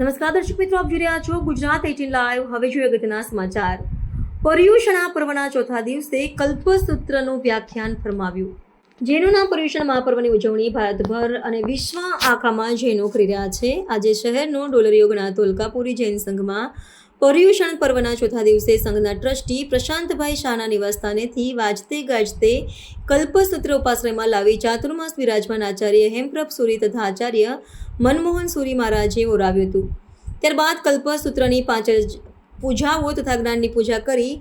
નમસ્કાર દર્શક મિત્રો, આપ જોઈ રહ્યા છો ગુજરાત એટીન લાઈવ હવે જોઈએ અગત્યના સમાચાર. પર્યુષણા પર્વના ચોથા દિવસે કલ્પસૂત્રનું વ્યાખ્યાન ફરમાવ્યું. જૈનોના પર્યુષણ મહાપર્વની ઉજવણી ભારતભર અને વિશ્વ આખામાં જૈનો કરી રહ્યા છે. આજે શહેરનો ડોલરીયો ગણાતો અલકાપુરી જૈન સંઘમાં પર્યુષણ પર્વના ચોથા દિવસે સંઘના ટ્રસ્ટી પ્રશાંતભાઈ શાહના નિવાસસ્થાનેથી વાજતે ગાજતે કલ્પસૂત્ર ઉપાશ્રયમાં લાવી ચાતુર્માસ વિરાજમાન આચાર્ય હેમપ્રભ સુરી તથા આચાર્ય મનમોહન સુરી મહારાજે ઓરાવ્યું હતું. ત્યારબાદ કલ્પસૂત્રની પાંચ પૂજાઓ તથા જ્ઞાનની પૂજા કરી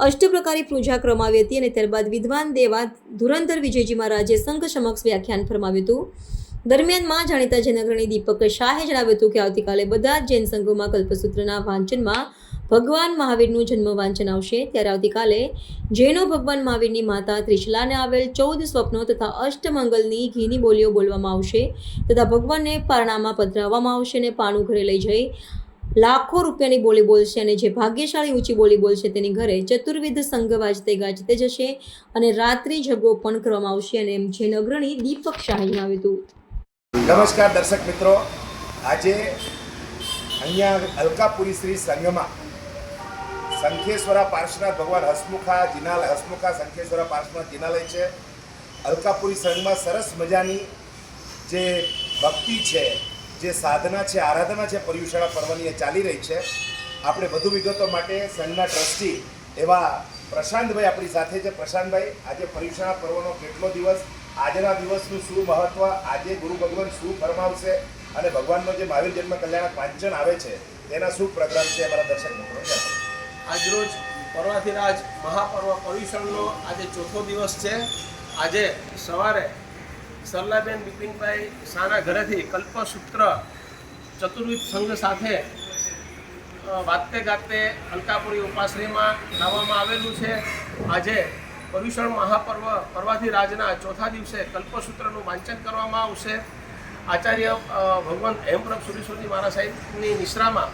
અષ્ટપ્રકારી પૂજા કરવામાં હતી અને ત્યારબાદ વિદ્વાન દેવા ધુરંધર વિજયજી મહારાજે સંઘ સમક્ષ વ્યાખ્યાન ફરમાવ્યું હતું. દરમિયાનમાં જાણીતા જૈન અગ્રણી દીપક શાહે જણાવ્યું હતું કે આવતીકાલે બધા જ જૈન સંઘોમાં કલ્પસૂત્રના વાંચનમાં ભગવાન મહાવીરનું જન્મ વાંચન આવશે. ત્યારે આવતીકાલે જૈનો ભગવાન મહાવીરની માતા ત્રિશલાને આવેલ ચૌદ સ્વપ્નો તથા અષ્ટમંગલની ઘીની બોલીઓ બોલવામાં આવશે તથા ભગવાનને પારણામાં પધરાવવામાં આવશે અને પાણું ઘરે લઈ જઈ લાખો રૂપિયાની બોલી બોલશે અને જે ભાગ્યશાળી ઊંચી બોલી બોલશે તેની ઘરે ચતુર્વિધ સંઘ વાજતે ગાજતે જશે અને રાત્રિ જગો પણ કરવામાં આવશે અને એમ જૈન અગ્રણી દીપક શાહે જણાવ્યું હતું. નમસ્કાર દર્શક મિત્રો. આજે અહીંયા અલકાપુરી શ્રી સંઘમાં સંખેશ્વરા પાર્શ્વનાથ ભગવાન હસમુખા જિનાલય હસમુખા સંખેશ્વરા પાર્શ્વનાથ જિનાલય છે. અલકાપુરી સંઘમાં સરસ મજાની જે ભક્તિ છે, જે સાધના છે, આરાધના છે, પર્યુષણા પર્વની એ ચાલી રહી છે. આપણે વધુ વિગતો માટે સંઘના ટ્રસ્ટી એવા પ્રશાંતભાઈ આપણી સાથે છે. પ્રશાંતભાઈ, આજે પર્યુષણા પર્વનો કેટલો દિવસ આજના દિવસનું શું મહત્વ? આજે ગુરુ ભગવાન શું ફરમાવશે? અને ભગવાનનો જે મહાવીર જન્મ કલ્યાણ વાંચન આવે છે, તેના શું પ્રોગ્રામ છે અમારા દર્શક મિત્રો? આજરોજ પર્વાધિરાજ મહાપર્વ પર્યુષણનો આજે ચોથો દિવસ છે. આજે સવારે સરલાબેન બિપિનભાઈ શાના ઘરેથી કલ્પસૂત્ર ચતુર્વિધ સંઘ સાથે વાતે ગાતે અલકાપુરી ઉપાશ્રીમાં લાવવામાં આવેલું છે. આજે પર્યુષણ મહાપર્વ પર્વાધિરાજના ચોથા દિવસે કલ્પસૂત્રનું વાંચન કરવામાં આવશે. આચાર્ય ભગવાન હેમપ્રભ સુરેશ્વરજી મહારાજ સાહેબની નિશ્રામાં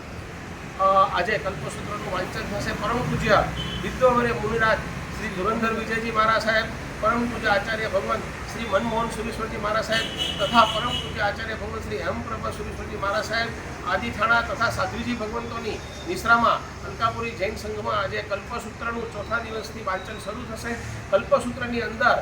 આજે કલ્પસૂત્રનું વાંચન થશે. પરમ પૂજ્ય વિદ્વવરે મુનિરાજ શ્રી ધુરંધર વિજયજી મહારાજ સાહેબ પરમ પૂજ્ય આચાર્ય ભગવાન શ્રી મનમોહન સુરેશ્વરજી મહારાજ સાહેબ તથા પરમ પૂજ્ય આચાર્ય ભગવાન શ્રી હેમપ્રભા સુરેશ્વરજી મહારાજ સાહેબ, આદિથાણા તથા સાધ્વીજી ભગવંતોની નિશ્રામાં અલકાપુરી જૈન સંઘમાં આજે કલ્પસૂત્રનું ચોથા દિવસથી વાંચન શરૂ થશે. કલ્પસૂત્રની અંદર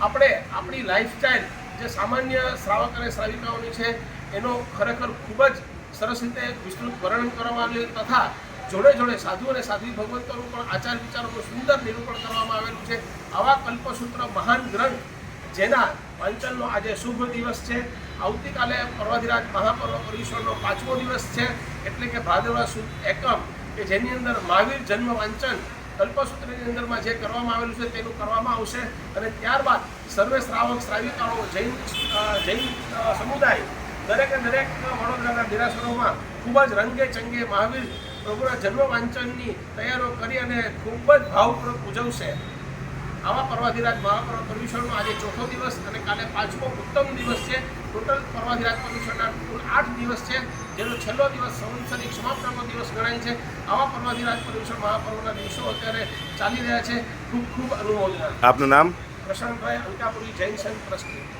આપણે આપણી લાઈફસ્ટાઈલ જે સામાન્ય શ્રાવક અને શ્રાવિકાઓની છે, એનો ખરેખર ખૂબ જ સરસ રીતે વિસ્તૃત વર્ણન કરવામાં આવ્યું તથા જોડે જોડે સાધુ અને સાધ્વી ભગવંતોનું પણ આચાર વિચારોનું સુંદર નિરૂપણ કરવામાં આવેલું છે આવા કલ્પસૂત્ર મહાન ગ્રંથ, જેના વાંચનનો આજે શુભ દિવસ છે. આવતીકાલે પર્વધિરાજ મહાપર્વ પરિષદનો પાંચમો દિવસ છે. એટલે કે ભાદરવા સુદ એકમ, કે જેની અંદર મહાવીર જન્મ વાંચન, કલ્પસૂત્રની અંદરમાં જે કરવામાં આવેલું છે તેનું કરવામાં આવશે. અને ત્યારબાદ સર્વે શ્રાવક શ્રાવિકાઓ જૈન જૈન સમુદાય, દરેકે દરેક વડોદરાના દેરાસરોમાં ખૂબ જ રંગે ચંગે મહાવીર પ્રભુના જન્મ વાંચનની તૈયારીઓ કરી અને ખૂબ જ ભાવપૂર્વક ઉજવશે. આવા પર્વાધિરાજ મહાપર્વ પર્યુષણનો આજે ચોથો દિવસ અને કાલે પાંચમો ઉત્તમ દિવસ છે. ટોટલ પર્વાધિરાજ પર્યુષણના કુલ આઠ દિવસ છે જેનો છેલ્લો દિવસ સંવત્સરિક સમાપનનો દિવસ ગણાય છે. આવા પર્વાધિરાજ પર્યુષણ મહાપર્વના દિવસો અત્યારે ચાલી રહ્યા છે. ખૂબ ખૂબ અનુમોદના. આપનું નામ? પ્રશાંતભાઈ અંકાપુરી જૈન સંઘ ટ્રસ્ટી.